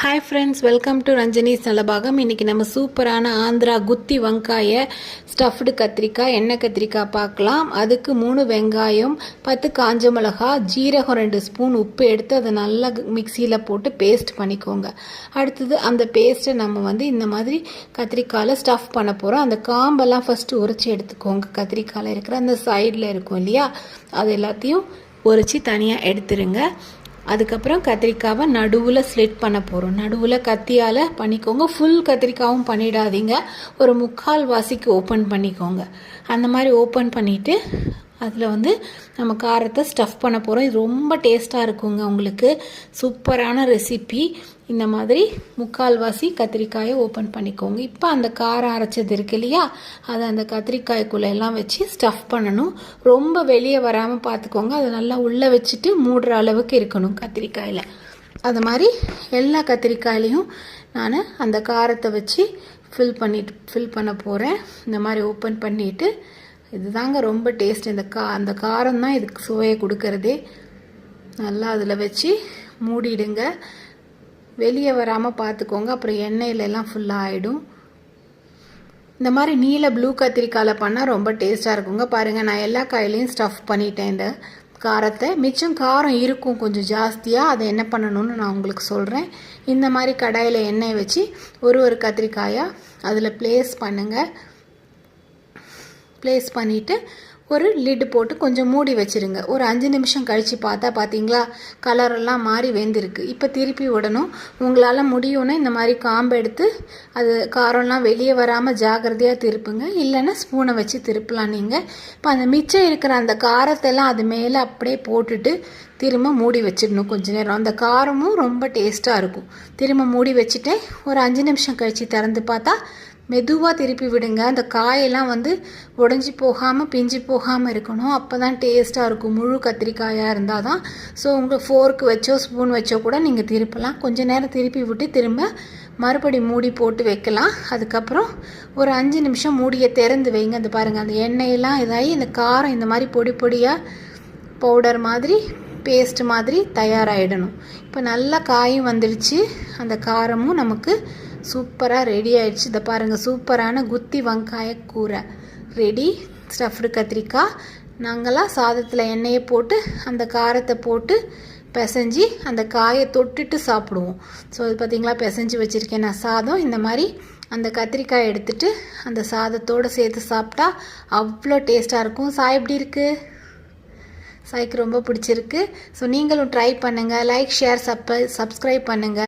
Hi friends welcome to Ranjani's Nalabhagam இன்றைக்கி நம்ம சூப்பரான ஆந்திரா குத்தி வெங்காய ஸ்டஃப்டு கத்திரிக்காய் எண்ணெய் கத்திரிக்காய் பார்க்கலாம். அதுக்கு மூணு வெங்காயம் பத்து காஞ்ச மிளகா ஜீரகம் ரெண்டு ஸ்பூன் உப்பு எடுத்து அதை நல்லா மிக்சியில் போட்டு பேஸ்ட் பண்ணிக்கோங்க. அடுத்தது அந்த பேஸ்ட்டை நம்ம வந்து இந்த மாதிரி கத்திரிக்காயில் ஸ்டஃப் பண்ண போகிறோம் அந்த காம்பெல்லாம் ஃபஸ்ட்டு உரைச்சி எடுத்துக்கோங்க. கத்திரிக்காயில் இருக்கிற அந்த சைடில் இருக்கும் இல்லையா? அது எல்லாத்தையும் உரைச்சி தனியாக எடுத்துருங்க. அதுக்கப்புறம் கத்திரிக்காவை நடுவில் ஸ்லிட் பண்ண போகிறோம் நடுவில் கத்தியால் பண்ணிக்கோங்க. ஃபுல் கத்திரிக்காவும் பண்ணிடாதீங்க. ஒரு முக்கால் வாசிக்கு ஓப்பன் பண்ணிக்கோங்க. அந்த மாதிரி ஓப்பன் பண்ணிவிட்டு அதில் வந்து நம்ம காரத்தை ஸ்டஃப் பண்ண போகிறோம் இது ரொம்ப டேஸ்ட்டாக இருக்குங்க உங்களுக்கு. சூப்பரான ரெசிபி இந்த மாதிரி முக்கால்வாசி கத்திரிக்காயை ஓப்பன் பண்ணிக்கோங்க. இப்போ அந்த காரம் அரைச்சது இருக்கு இல்லையா? அதை அந்த கத்திரிக்காய்க்குள்ளே எல்லாம் வச்சு ஸ்டஃப் பண்ணணும். ரொம்ப வெளியே வராமல் பார்த்துக்கோங்க. அதை நல்லா உள்ளே வச்சுட்டு மூடுற அளவுக்கு இருக்கணும் கத்திரிக்காயில். அது மாதிரி எல்லா கத்திரிக்காயிலையும் நான் அந்த காரத்தை வச்சு ஃபில் பண்ணிட்டு ஃபில் பண்ண போகிறேன் இந்த மாதிரி ஓப்பன் பண்ணிவிட்டு இதுதாங்க ரொம்ப டேஸ்ட் இந்த கா அந்த காரம் தான் இதுக்கு சுவையை கொடுக்கறதே. நல்லா அதில் வச்சு மூடிடுங்க. வெளியே வராமல் பார்த்துக்கோங்க அப்புறம் எண்ணெயிலெல்லாம் ஃபுல்லாக ஆகிடும் இந்த மாதிரி நீல ப்ளூ கத்திரிக்காயில் பண்ணால் ரொம்ப டேஸ்ட்டாக இருக்குங்க. பாருங்கள் நான் எல்லா காயிலையும் ஸ்டஃப் பண்ணிட்டேன் இந்த காரத்தை. மிச்சம் காரம் இருக்கும் கொஞ்சம் ஜாஸ்தியாக அதை என்ன பண்ணணும்னு நான் உங்களுக்கு சொல்கிறேன் இந்த மாதிரி கடாயில் எண்ணெய் வச்சு ஒரு ஒரு கத்திரிக்காயாக அதில் ப்ளேஸ் பண்ணுங்கள் ப்ளேஸ் பண்ணிவிட்டு ஒரு லிட்டு போட்டு கொஞ்சம் மூடி வச்சுருங்க. ஒரு அஞ்சு நிமிஷம் கழித்து பார்த்தா பார்த்தீங்களா கலரெல்லாம் மாறி வெந்திருக்கு. இப்போ திருப்பி விடணும். உங்களால் முடியும்னா இந்த மாதிரி காம்பு எடுத்து அது காரம்லாம் வெளியே வராமல் ஜாகிரதையாக திருப்புங்க. இல்லைன்னா ஸ்பூனை வச்சு திருப்பலாம் நீங்கள் இப்போ அந்த மிச்சம் இருக்கிற அந்த காரத்தெல்லாம் அது மேலே அப்படியே போட்டுட்டு திரும்ப மூடி வச்சிடணும் கொஞ்ச நேரம். அந்த காரமும் ரொம்ப டேஸ்ட்டாக இருக்கும். திரும்ப மூடி வச்சுட்டேன் ஒரு அஞ்சு நிமிஷம் கழித்து திறந்து பார்த்தா மெதுவாக திருப்பி விடுங்க. அந்த காயெல்லாம் வந்து உடஞ்சி போகாமல் பிஞ்சு போகாமல் இருக்கணும். அப்போ தான் டேஸ்ட்டாக இருக்கும். முழு கத்திரிக்காயாக இருந்தால் தான் ஸோ உங்கள் ஃபோர்க்கு வச்சோ ஸ்பூன் வச்சோ கூட நீங்கள் திருப்பலாம். கொஞ்சம் நேரம் திருப்பி விட்டு திரும்ப மறுபடி மூடி போட்டு வைக்கலாம். அதுக்கப்புறம் ஒரு அஞ்சு நிமிஷம் மூடியை திறந்து வைங்க. அந்த பாருங்கள் அந்த எண்ணெயெல்லாம் இதாகி இந்த காரம் இந்த மாதிரி பொடி பொடியாக பவுடர் மாதிரி பேஸ்ட் மாதிரி தயாராகிடணும் இப்போ நல்லா காயும் வந்துடுச்சு. அந்த காரமும் நமக்கு சூப்பராக ரெடி ஆயிடுச்சு. இதை பாருங்கள் சூப்பரான குத்தி வெங்காய கூரை. ரெடி ஸ்டஃப்டு கத்திரிக்காய். நாங்களாம் சாதத்தில் எண்ணெயை போட்டு அந்த காரத்தை போட்டு பிசைஞ்சு அந்த காயை தொட்டுட்டு சாப்பிடுவோம். ஸோ அது பார்த்திங்களா பிசைஞ்சு வச்சுருக்கேன் நான் சாதம். இந்த மாதிரி அந்த கத்திரிக்காய் எடுத்துட்டு அந்த சாதத்தோடு சேர்த்து சாப்பிட்டா அவ்வளோ டேஸ்ட்டாக இருக்கும். சாய் எப்படி இருக்குது சாய்க்கு ரொம்ப பிடிச்சிருக்கு. ஸோ நீங்களும் ட்ரை பண்ணுங்கள் லைக் ஷேர் சப்ப சப்ஸ்கிரைப் பண்ணுங்கள்